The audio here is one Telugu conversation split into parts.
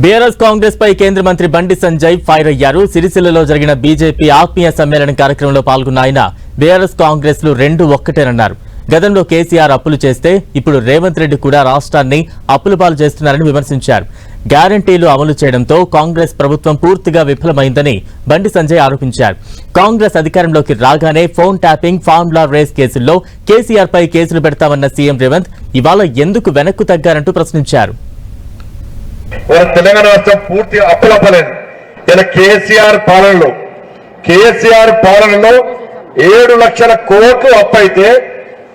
బీఆర్ఎస్ కాంగ్రెస్ పై కేంద్ర మంత్రి బండి సంజయ్ ఫైర్ అయ్యారు. సిరిసిల్లలో జరిగిన బీజేపీ ఆత్మీయ సమ్మేళనం కార్యక్రమంలో పాల్గొన్న ఆయన బీఆర్ఎస్ కాంగ్రెస్లు రెండు ఒక్కటేనన్నారు. గతంలో కేసీఆర్ అప్పులు చేస్తే ఇప్పుడు రేవంత్ రెడ్డి కూడా రాష్ట్రాన్ని అప్పుల పాలు చేస్తున్నారని విమర్శించారు. గ్యారంటీలు అమలు చేయడంతో కాంగ్రెస్ ప్రభుత్వం పూర్తిగా విఫలమైందని బండి సంజయ్ ఆరోపించారు. కాంగ్రెస్ అధికారంలోకి రాగానే ఫోన్ ట్యాపింగ్ ఫార్ములా రేస్ కేసుల్లో కేసీఆర్ పై కేసులు పెడతామన్న సీఎం రేవంత్ ఇవాళ ఎందుకు వెనక్కు తగ్గారంటూ ప్రశ్నించారు. మన తెలంగాణ రాష్ట్రం పూర్తి అప్పులప్పలేదు ఇలా కేసీఆర్ పాలనలో కేసీఆర్ పాలనలో ఏడు లక్షల కోట్లు అప్పు అయితే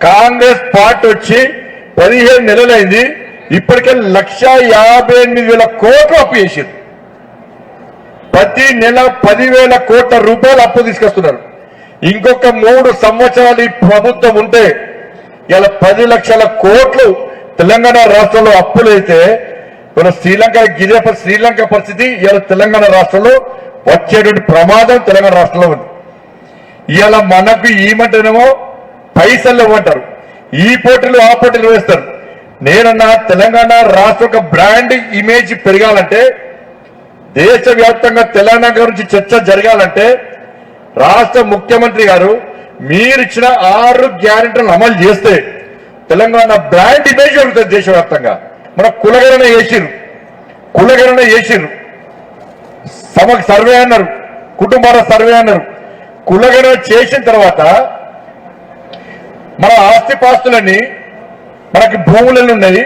కాంగ్రెస్ పార్టీ వచ్చి పదిహేను నెలలైంది. ఇప్పటికే లక్ష యాభై ఎనిమిది వేల కోట్లు అప్పు చేసింది. ప్రతి నెల పదివేల కోట్ల రూపాయలు అప్పు తీసుకొస్తున్నారు. ఇంకొక మూడు సంవత్సరాలు ఈ ప్రభుత్వం ఉంటే ఇలా పది లక్షల కోట్లు తెలంగాణ రాష్ట్రంలో అప్పులైతే మన శ్రీలంక గిరే శ్రీలంక పరిస్థితి ఇవాళ తెలంగాణ రాష్ట్రంలో వచ్చేటువంటి ప్రమాదం తెలంగాణ రాష్ట్రంలో ఉంది. ఇవాళ మనకు ఏమంటేనేమో పైసలు ఇవ్వంటారు. ఈ పోటీలు ఆ పోటీలు వేస్తారు. నేనన్నా తెలంగాణ రాష్ట్ర ఒక బ్రాండ్ ఇమేజ్ పెరగాలంటే దేశవ్యాప్తంగా తెలంగాణ గురించి చర్చ జరగాలంటే రాష్ట్ర ముఖ్యమంత్రి గారు మీరిచ్చిన ఆరు గ్యారెంటీలను అమలు చేస్తే తెలంగాణ బ్రాండ్ ఇమేజ్ పెరుగుతుంది దేశవ్యాప్తంగా. మన కులగణన చేసిరు కులగణన చేసిరు సమకు సర్వే అన్నారు. కుటుంబాల సర్వే అన్నారు. కులగణన చేసిన తర్వాత మన ఆస్తిపాస్తులన్నీ మనకి భూములు ఎన్ని ఉన్నాయి.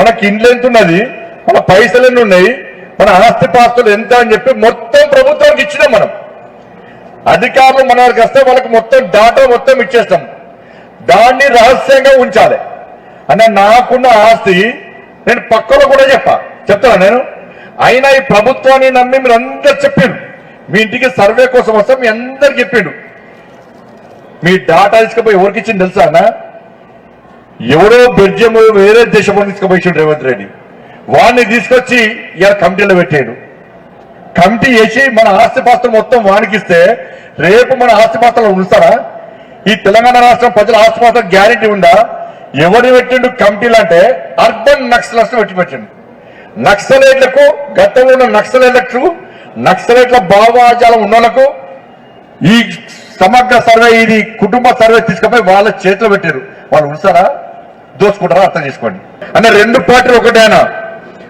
మనకి ఇండ్లు ఎంత ఉన్నది? మన పైసలు ఎన్ని ఉన్నాయి. మన ఆస్తిపాస్తులు ఎంత అని చెప్పి మొత్తం ప్రభుత్వానికి ఇచ్చినాం మనం. అధికారులు మన వాళ్ళకి వస్తే వాళ్ళకి మొత్తం డాటా మొత్తం ఇచ్చేస్తాం. దాన్ని రహస్యంగా ఉంచాలి. అంటే నాకున్న ఆస్తి నేను పక్కలో కూడా చెప్పా. చెప్తాను నేను? అయినా ఈ ప్రభుత్వాన్ని నమ్మి మీరు అందరు చెప్పిండు. మీ ఇంటికి సర్వే కోసం వస్తే మీ అందరు చెప్పిండు. మీ డాటా తీసుకుపోయి ఎవరికి ఇచ్చింది తెలుసా అన్న? ఎవరో బెల్జియం వేరే దేశంలో తీసుకుపోయి రేవంత్ రెడ్డి. వాడిని తీసుకొచ్చి ఇలా కమిటీలో పెట్టాడు. కమిటీ వేసి మన ఆస్తిపాస్తులు మొత్తం వానికిస్తే రేపు మన ఆస్తిపాస్తులు ఉంచుతారా? ఈ తెలంగాణ రాష్ట్రం ప్రజల ఆస్తిపాస్తులకు గ్యారెంటీ ఉందా? ఎవరు పెట్టిండు కమిటీలు అంటే అర్బన్ నక్సలర్స్ పెట్టి పెట్టిండు నక్సలైట్లకు గతంలో ఉన్న నక్సలైట్లకు నక్సలైట్ల భావాజాలం ఉన్నోళ్ళకు ఈ సమగ్ర సర్వే ఇది కుటుంబ సర్వే తీసుకుపోయి వాళ్ళ చేతిలో పెట్టారు వాళ్ళు ఉంచారా దోచుకుంటారా? అర్థం చేసుకోండి. అంటే రెండు పార్టీలు ఒకటే అన్న.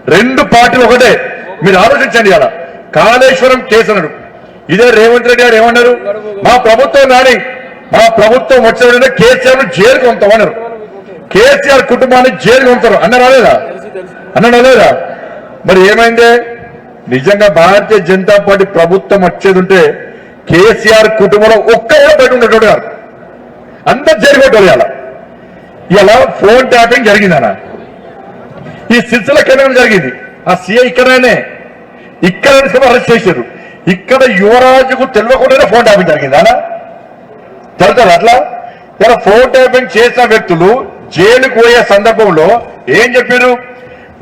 రెండు పార్టీలు ఒకటే. మీరు ఆలోచించండి అలా కాళేశ్వరం కేసు అన్నాడు. ఇదే రేవంత్ రెడ్డి గారు ఏమన్నారు? మా ప్రభుత్వం కానీ మా ప్రభుత్వం వచ్చిన కేసీఆర్ జైలుకు పంపుతామన్నారు. కేసీఆర్ కుటుంబాన్ని జైలుకు ఉంటారు అన్న రాలేదా? అన్న రాలేదా? మరి ఏమైందే? నిజంగా భారతీయ జనతా పార్టీ ప్రభుత్వం వచ్చేది ఉంటే కేసీఆర్ కుటుంబంలో ఒక్క బయట ఉండేటోడు కాదు. అందరు జరిగేటోడు ఇలా ఇలా ఫోన్ ట్యాపింగ్ జరిగిందన్న. ఈ సిరిసిల్ల కేంద్రం జరిగింది. ఆ సీఐ ఇక్కడనే. ఇక్కడ అరెస్ట్ చేశారు? ఇక్కడ యువరాజుకు తెలియకుండానే ఫోన్ ట్యాపింగ్ జరిగింది అలా తెలుస్తారు అట్లా? ఇలా ఫోన్ ట్యాపింగ్ చేసిన వ్యక్తులు జైలుకు పోయే సందర్భంలో ఏం చెప్పారు?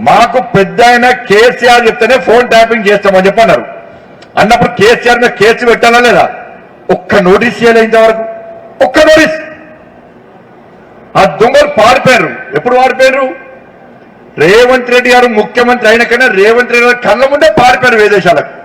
మాకు పెద్ద ఆయన కేసీఆర్ చెప్తేనే ఫోన్ ట్యాపింగ్ చేస్తామని చెప్పన్నారు. అన్నప్పుడు కేసీఆర్ మీద కేసు పెట్టాలా లేదా? ఒక్క నోటీస్ చేయలేదు ఇంతవరకు. ఒక్క నోటీస్. ఆ దొంగలు పారిపోయారు. ఎప్పుడు పారిపోయారు? రేవంత్ రెడ్డి గారు ముఖ్యమంత్రి అయిన కన్నా రేవంత్ రెడ్డి గారు కళ్ళ ముందే పారిపోయారు విదేశాలకు.